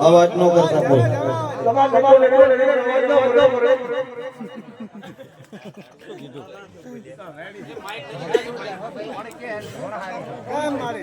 અવાજ નો કરતા બોલ મારે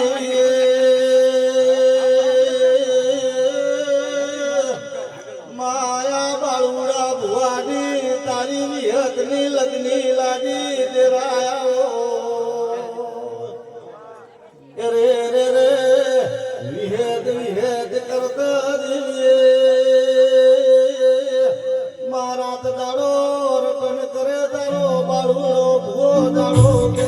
વિહતની લગની લાગી દેરાયો રે રે રે વિહેદ વિહેદ કરતા દેવીએ મારા દાડો રટન કરે તારો બાળુડો ભૂવો દાડો કે.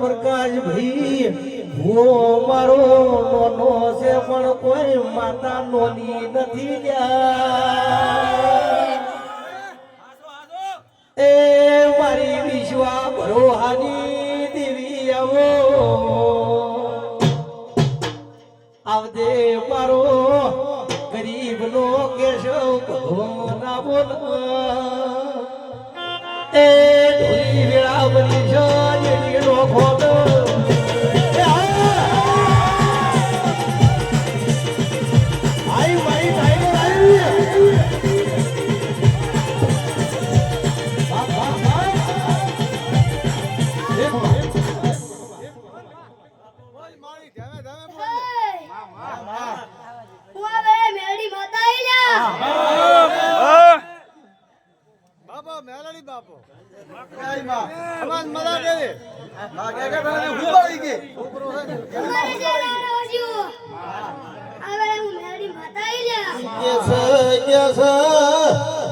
પ્રકાશ ભાઈ ભૂવો મારો નોનો છે, પણ કોઈ માતા નોની નથી એ મારી વિશ્વા ભરોહાની દેવી આવો. આવજે મારો ગરીબ નો કેશવ ભગવાન બોલ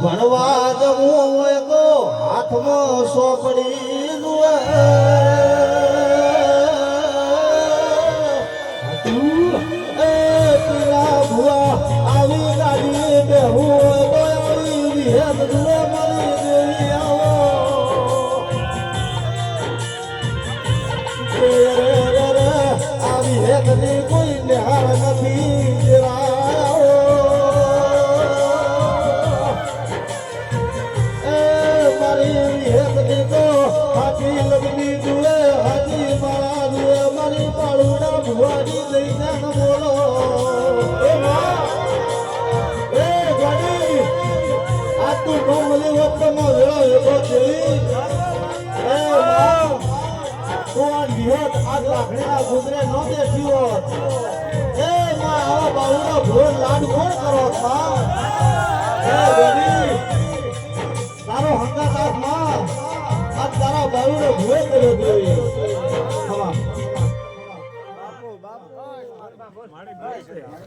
ભણવા જવું હોય તો હાથમાં સોપડી હેતની કોઈ નિહાળ નથી મારી હેતની તો હાથી લગની જુએ, હાથી મારા જુએ, મારી પાળુના ભુવાની લઈને ન બોલો. એ ગાડી, આ તું ગમલી વખતનો વેળો એવો જેવી કોણ વિહત આગ લાકડીના ગુજરે નો દેખ્યો એ માં આવા બાળુનો ભોર લાડ કોણ કરો માં એ બેબી તારો હંગાતમાં આ તારા બાળુનો ભોર કર્યો જોઈએ ખમા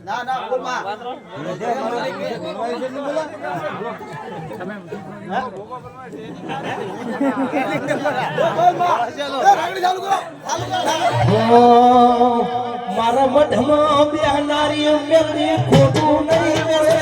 ના ના બોલમાં રાગડી ચાલુ કરો ચાલુ કરો મારા મઢમાં બેહનારી મેળવી ખોટું નહીં